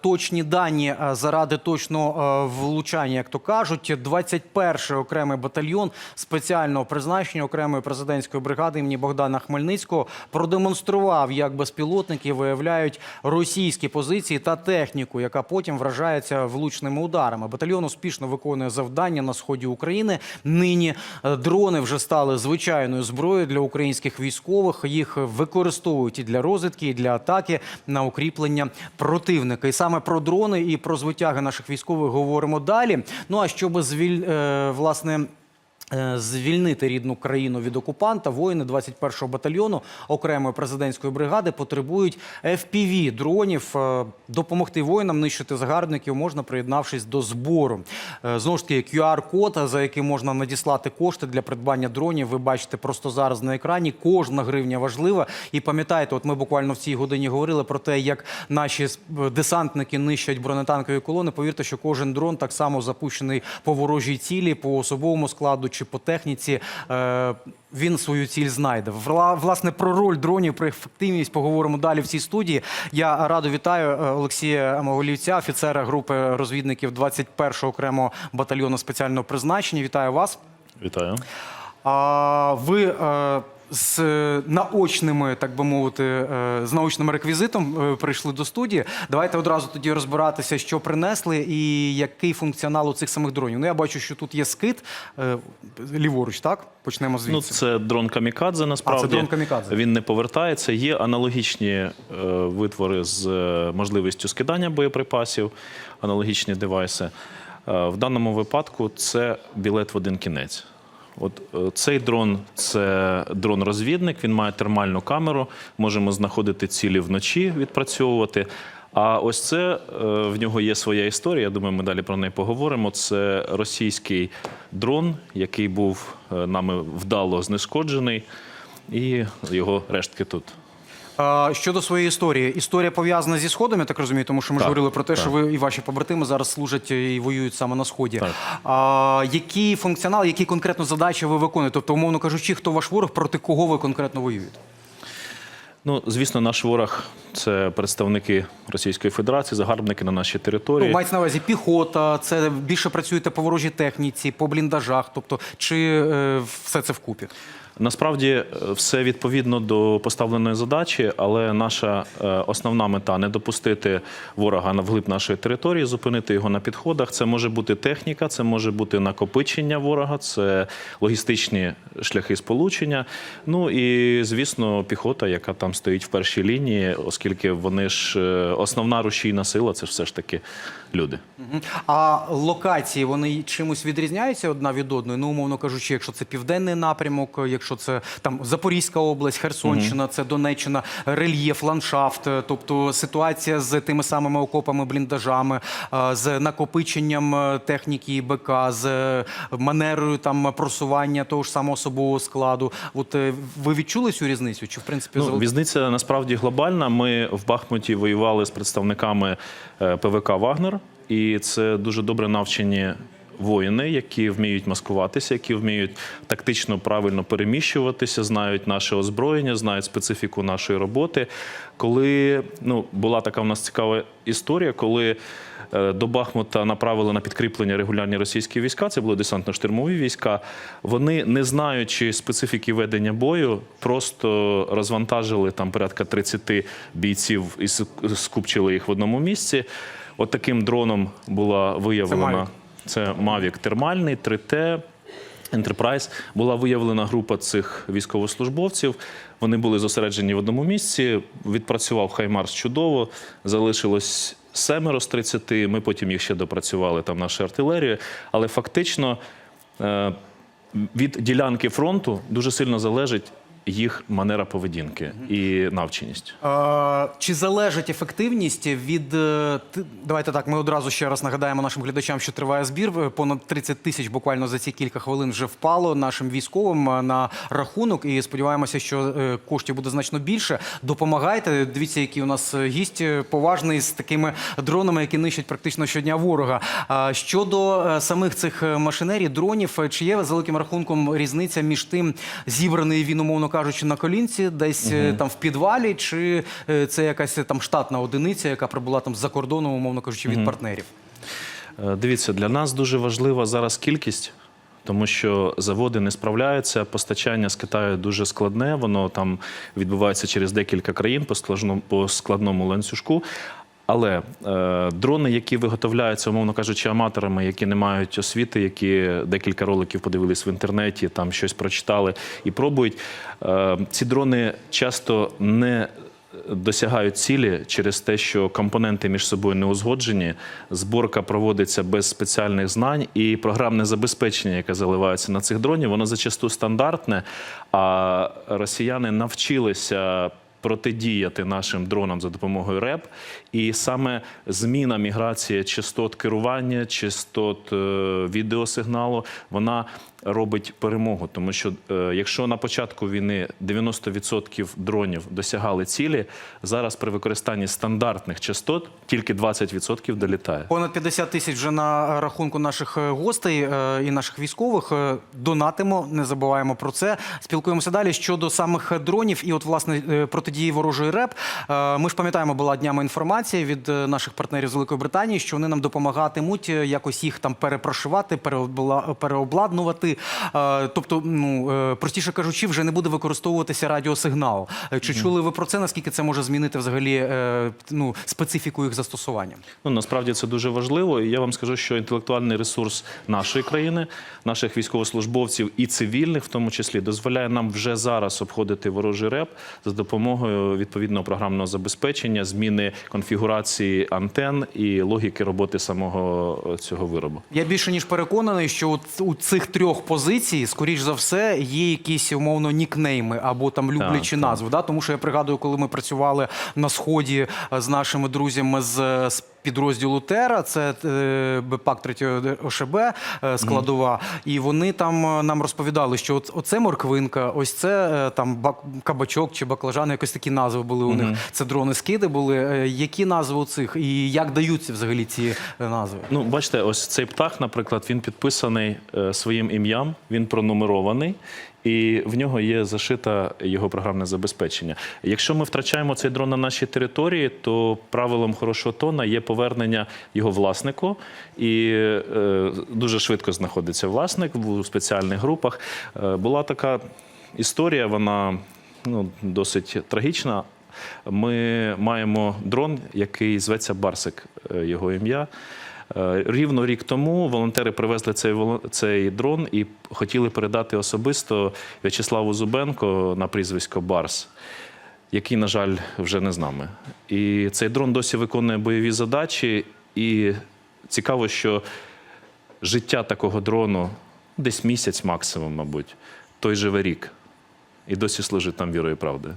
Точні дані е, заради точного е, влучання, як то кажуть, 21-й окремий батальйон спеціального призначення окремої президентської бригади імені Богдана Хмельницького продемонстрував, як безпілотники виявляють російські позиції та техніку, яка потім вражається влучними ударами. Батальйон успішно виконує завдання на сході України. Нині е, дрони вже стали звичайною зброєю для українських військових. Їх використовують і для розвідки, і для атаки на укріплення противника. І саме про дрони і про звитяги наших військових говоримо далі. Ну а щоб звіль е, власне. Е, Звільнити рідну країну від окупанта, воїни 21-го батальйону окремої президентської бригади потребують FPV дронів. Е, Допомогти воїнам нищити загарбників можна, приєднавшись до збору. Е, Знову ж таки, QR-код, за яким можна надіслати кошти для придбання дронів. Ви бачите просто зараз на екрані. Кожна гривня важлива. І пам'ятаєте, от ми буквально в цій годині говорили про те, як наші десантники нищать бронетанкові колони. Повірте, що кожен дрон так само запущений по ворожій цілі, по особовому складу чи по техніці. е, Він свою ціль знайде. Власне про роль дронів, про ефективність поговоримо далі в цій студії. Я радо вітаю е, Олексія Моголівця, офіцера групи розвідників 21-го окремого батальйону спеціального призначення. Вітаю вас. Вітаю. А ви е, з наочними, так би мовити, е, з наочним реквізитом е, прийшли до студії. Давайте одразу тоді розбиратися, що принесли і який функціонал у цих самих дронів. Ну я бачу, що тут є скид е, ліворуч, так? Почнемо звідси. Ну, це дрон камікадзе. Насправді А, це дрон камікадзе. він не повертається. Є аналогічні е, витвори з е, можливістю скидання боєприпасів, аналогічні девайси. Е, в даному випадку це білет в один кінець. От е, цей дрон це дрон-розвідник. Він має термальну камеру. Можемо знаходити цілі вночі, відпрацьовувати. А ось це е, в нього є своя історія. Я думаю, ми далі про неї поговоримо. Це російський дрон, який був е, нами вдало знешкоджений, і його рештки тут. Щодо своєї історії, історія пов'язана зі сходом, я так розумію, тому що ми ж Так, говорили про те, так. що ви і ваші побратими зараз служать і воюють саме на сході. Так. А, який функціонал, які конкретно задачі ви виконуєте? Тобто, умовно кажучи, хто ваш ворог, проти кого ви конкретно воюєте? Ну, звісно, наш ворог це представники Російської Федерації, загарбники на нашій території. Ну, мається на увазі піхота, це більше працюєте по ворожій техніці, по бліндажах, тобто чи е, все це вкупі? Насправді е, все відповідно до поставленої задачі, але наша е, основна мета не допустити ворога на вглиб нашої території, зупинити його на підходах. Це може бути техніка, це може бути накопичення ворога, це логістичні шляхи сполучення. Ну і звісно, піхота, яка там стоїть в першій лінії, оскільки вони ж е, основна рушійна сила, це все ж таки люди. А локації вони чимось відрізняються одна від одної? Ну, умовно кажучи, якщо це південний напрямок, якщо це там Запорізька область, Херсонщина, це Донеччина, рельєф, ландшафт, е, тобто ситуація з тими самими окопами, бліндажами, е, з накопиченням е, техніки БК, з манерою там просування того ж самого особового складу. От ви відчули цю різницю? Чи в принципі Ну, різниця насправді глобальна. Ми в Бахмуті воювали з представниками ПВК Вагнер, і це дуже добре навчені. Воїни, які вміють маскуватися, які вміють тактично правильно переміщуватися, знають наше озброєння, знають специфіку нашої роботи. Коли ну була така в нас цікава історія, коли е, до Бахмута направили на підкріплення регулярні російські війська, це були десантно-штурмові війська. Вони, не знаючи специфіки ведення бою, просто розвантажили там порядка 30 бійців і скупчили їх в одному місці. От таким дроном була виявлена. Це Mavic термальний 3T. Enterprise була виявлена група цих військовослужбовців. Вони були зосереджені в одному місці. Відпрацював Хаймарс чудово. Залишилось семеро з 30. Ми потім їх ще допрацювали там наша артилерія. Але фактично е, від ділянки фронту дуже сильно залежить їх манера поведінки і навченість. Е, Чи залежить ефективність від е, давайте так? Ми одразу ще раз нагадаємо нашим глядачам, що триває збір. Понад 30 тисяч буквально за ці кілька хвилин вже впало нашим військовим е, на рахунок. І сподіваємося, що е, коштів буде значно більше. Допомагайте. Дивіться, який у нас гість поважний з такими дронами, які нищать практично щодня ворога. А Щодо самих цих е, машинерій, дронів, чи є за великим рахунком різниця між тим, зібраний він, умовно кажучи, на колінці, десь е, там в підвалі, чи е, це якась е, там штатна одиниця, яка прибула там з-за кордону, умовно кажучи, від партнерів? Е, Дивіться, для нас дуже важлива зараз кількість, тому що заводи не справляються. Постачання з Китаю дуже складне. Воно там відбувається через декілька країн по складному, по складному ланцюжку. Але е, дрони, які виготовляються, умовно кажучи, аматорами, які не мають освіти, які декілька роликів подивились в інтернеті, там щось прочитали і пробують. Е, ці дрони часто не досягають цілі через те, що компоненти між собою не узгоджені, зборка проводиться без спеціальних знань, і програмне забезпечення, яке заливається на цих дронів, воно зачасту стандартне. А росіяни навчилися. Протидіяти нашим дронам за допомогою РЕП, і саме зміна міграції частот керування, частот е, відеосигналу, вона робить перемогу. Тому що е, якщо на початку війни 90% дронів досягали цілі, зараз при використанні стандартних частот тільки 20% долітає. Понад 50 тисяч вже на рахунку наших е, гостей е, і наших військових. Донатимо, не забуваємо про це. Спілкуємося далі щодо самих дронів і от власне протидії ворожої РЕП. Ми ж пам'ятаємо, була днями інформація від наших партнерів з Великої Британії, що вони нам допомагатимуть якось їх там перепрошивати, переобла- переобладнувати. Е, Тобто, ну е, простіше кажучи, вже не буде використовуватися радіосигнал. Е, Чи чули ви про це? Наскільки це може змінити взагалі ну, специфіку їх застосування? Ну насправді це дуже важливо. І я вам скажу, що інтелектуальний ресурс нашої країни, наших військовослужбовців і цивільних, в тому числі, дозволяє нам вже зараз обходити ворожий реп за допомогою відповідного програмного забезпечення, зміни конфігурації антен і логіки роботи самого цього виробу. Я більше ніж переконаний, що у цих трьох позицій, скоріш за все, є якісь умовно нікнейми або там люблячі назви. Да? Тому що я пригадую, коли ми працювали на сході е, з нашими друзями з. Підрозділу Тера, це е, БПАК 3 ОШБ е, складова, і вони там е, нам розповідали, що от, оце морквинка, ось це там кабачок чи баклажан, якось такі назви були у них. Це дрони скиди були. Які назви у цих і як даються взагалі ці назви? Ну, бачите, ось цей птах, наприклад, він підписаний своїм ім'ям, він пронумерований. І в нього є зашита його програмне забезпечення. Якщо ми втрачаємо цей дрон на нашій території, то правилом хорошого тона є повернення його власнику, і е, дуже швидко знаходиться власник в спеціальних групах. Е, була така історія, вона ну, досить трагічна. Ми маємо дрон, який зветься Барсик, е, його ім'я. Е, Рівно рік тому волонтери привезли цей цей дрон і хотіли передати особисто В'ячеславу Зубенко на прізвисько Барс, який, на жаль, вже не з нами. І цей дрон досі виконує бойові задачі. І цікаво, що життя такого дрону десь місяць максимум, мабуть, той живе рік. І досі служить там вірою і правдою.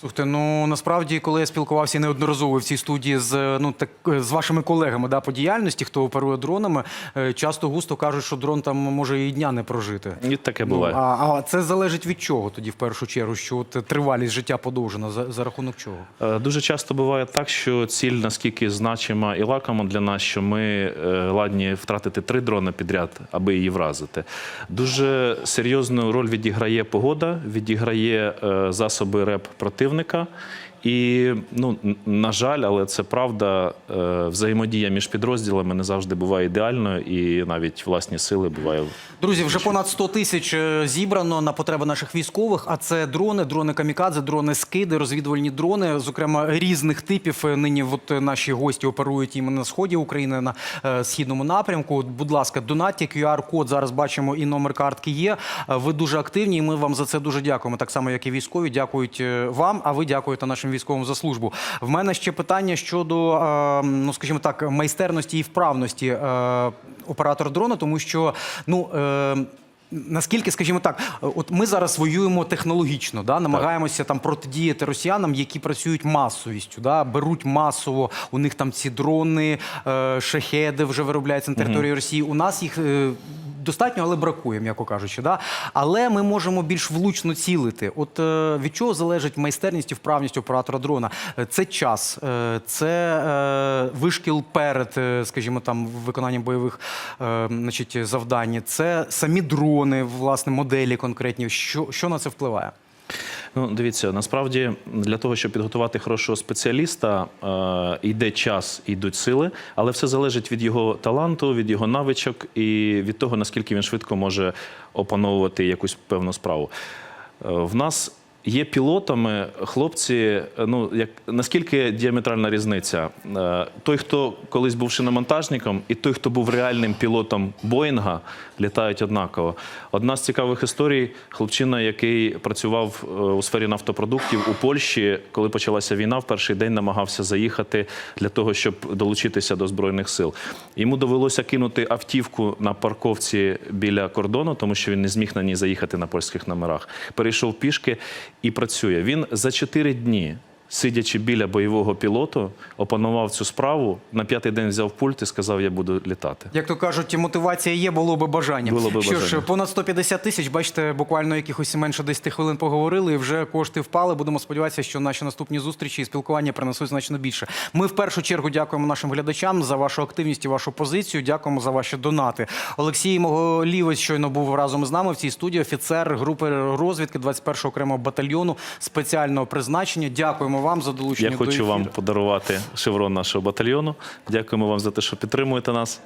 Слухайте, ну насправді, коли я спілкувався неодноразово в цій студії з ну так з вашими колегами да, по діяльності, хто оперує дронами, е, часто густо кажуть, що дрон там може і дня не прожити. І таке Ну, буває. а, а це залежить від чого тоді, в першу чергу, що от тривалість життя подовжена за, за рахунок чого? Е, Дуже часто буває так, що ціль наскільки значима і лакома для нас, що ми е, ладні втратити три дрони підряд, аби її вразити. Дуже серйозну роль відіграє погода, відіграє засоби РЕП противника. І ну на жаль, але це правда. е, Взаємодія між підрозділами не завжди буває ідеальною, і навіть власні сили буває Друзі, вже понад 100 тисяч е, зібрано на потреби наших військових. А це дрони, дрони камікадзе, дрони скиди, розвідувальні дрони, зокрема різних типів. Е, Нині от наші гості оперують іменно на сході України на е, східному напрямку. Будь ласка, донатьте, QR-код зараз бачимо і номер картки є. Ви дуже активні, і ми вам за це дуже дякуємо. Так само, як і військові, дякують вам. А ви дякуєте нашим військовим за службу. В мене ще питання щодо, е, ну скажімо так, майстерності і вправності е, оператора дрона, тому що ну. Е, Наскільки, скажімо так, от ми зараз воюємо технологічно, да, намагаємося там протидіяти росіянам, які працюють масовістю, да, беруть масово. У них там ці дрони, шахеди вже виробляються на території Росії. У нас їх достатньо, але бракує, м'яко кажучи. Да? Але ми можемо більш влучно цілити. От е, від чого залежить майстерність і вправність оператора дрона? Е, Це час, е, це вишкіл перед, скажімо, там виконанням бойових значить, завдань, це самі дрони, власне, моделі конкретні. Що, що на це впливає? Ну, дивіться, насправді для того, щоб підготувати хорошого спеціаліста, е, йде час, йдуть сили, але все залежить від його таланту, від його навичок і від того, наскільки він швидко може опановувати якусь певну справу. Е, в нас є пілотами хлопці. Ну як наскільки діаметральна різниця? Е, Той, хто колись був шиномонтажником, і той, хто був реальним пілотом Боїнга, літають однаково. Одна з цікавих історій: хлопчина, який працював е, у сфері нафтопродуктів у Польщі, коли почалася війна, в перший день намагався заїхати для того, щоб долучитися до збройних сил. Йому довелося кинути автівку на парковці біля кордону, тому що він не зміг на ній заїхати на польських номерах. Перейшов пішки і працює. Він за чотири дні. Сидячи біля бойового пілоту, опанував цю справу. На п'ятий день взяв пульт і сказав: Я буду літати. Як то кажуть, мотивація є, було би бажання. Було би Що ж, понад 150 тисяч, бачите, буквально якихось менше 10 хвилин поговорили, і вже кошти впали. Будемо сподіватися, що наші наступні зустрічі і спілкування принесуть значно більше. Ми в першу чергу дякуємо нашим глядачам за вашу активність і вашу позицію. Дякуємо за ваші донати. Олексій Моголівець щойно був разом з нами в цій студії. Офіцер групи розвідки 21-го окремого батальйону спеціального призначення. Дякуємо вам за долучення. Я до хочу вам подарувати шеврон нашого батальйону. Дякуємо вам за те, що підтримуєте нас.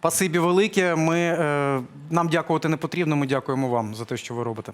Спасибі велике. Ми е, нам дякувати не потрібно. Ми дякуємо вам за те, що ви робите.